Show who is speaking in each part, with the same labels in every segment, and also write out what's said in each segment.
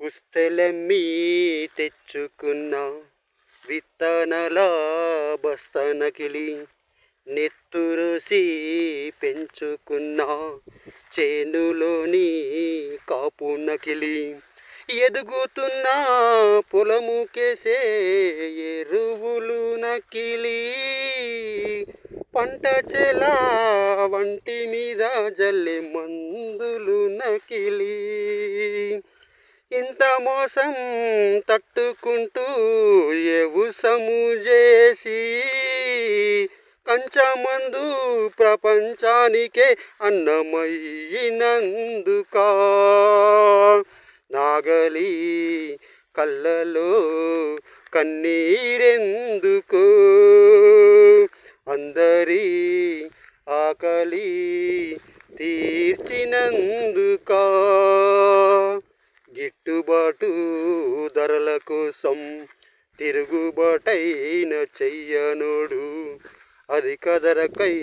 Speaker 1: పుస్తెలెమ్మి తెచ్చుకున్న విత్తనల బస్తనకిలి నెత్తురుసి పెంచుకున్న చేనులోని కాపు నకిలి ఎదుగుతున్న పొలముకేసే ఎరువులు నకిలి పంట చెలా వంటి మీద జల్లి మందులు నకిలి ఇంత మోసం తట్టుకుంటూ ఎవుసము చేసి? కంచమందు ప్రపంచానికే అన్నమయ్యినందుక? నాగలి కళ్ళలో కన్నీరెందుకు? అందరి ఆకలి తీర్చినందుక? తిరుగుబాటు ధరల కోసం తిరుగుబాటైన చెయ్యనోడు. అధిక ధరకై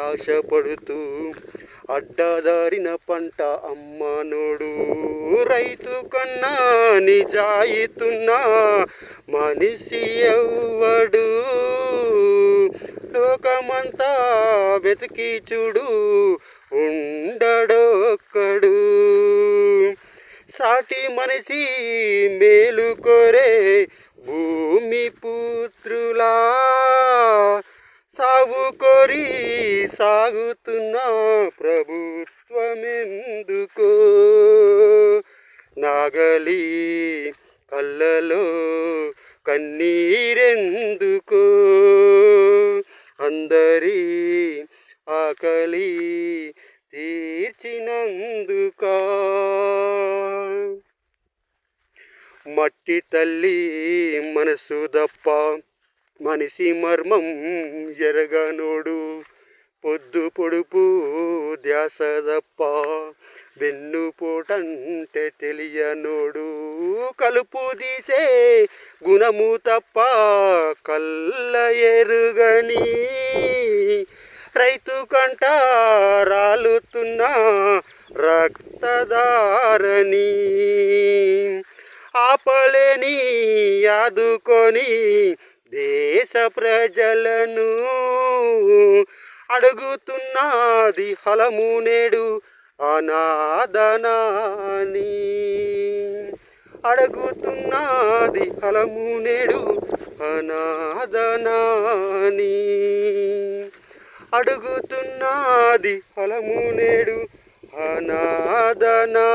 Speaker 1: ఆశపడుతూ అడ్డదారిన పంట అమ్మనోడు. రైతు కన్నా నిజాయితున్న మనిషి ఎవ్వడు. లోకమంతా వెతికి చూడు ఉండడొక్కడు. సాటి మనిషి మేలు కొరే భూమి పుత్రులా. సాగు కొరి సాగుతున్న ప్రభుత్వమెందుకో? నాగలి కళ్ళలో కన్నీరెందుకో? అందరి ఆకలి మట్టి తల్లి మనసు దప్ప మనిషి మర్మం ఎరగనోడు. పొద్దు పొడుపు ధ్యాస దప్ప వెన్నుపోటంటే తెలియనోడు. కలుపు తీసే గుణము తప్ప కళ్ళ ఎరుగని రైతు కంట రాలుతున్న రక్తదారని ఆపలేని ఆదుకొని దేశ ప్రజలను అడుగుతున్నది హలము నేడు అనాదనాని అడుగుతున్నది హలము నేడు అనాదనాని అడుగుతున్నది ఫలము నేడు అనాదనా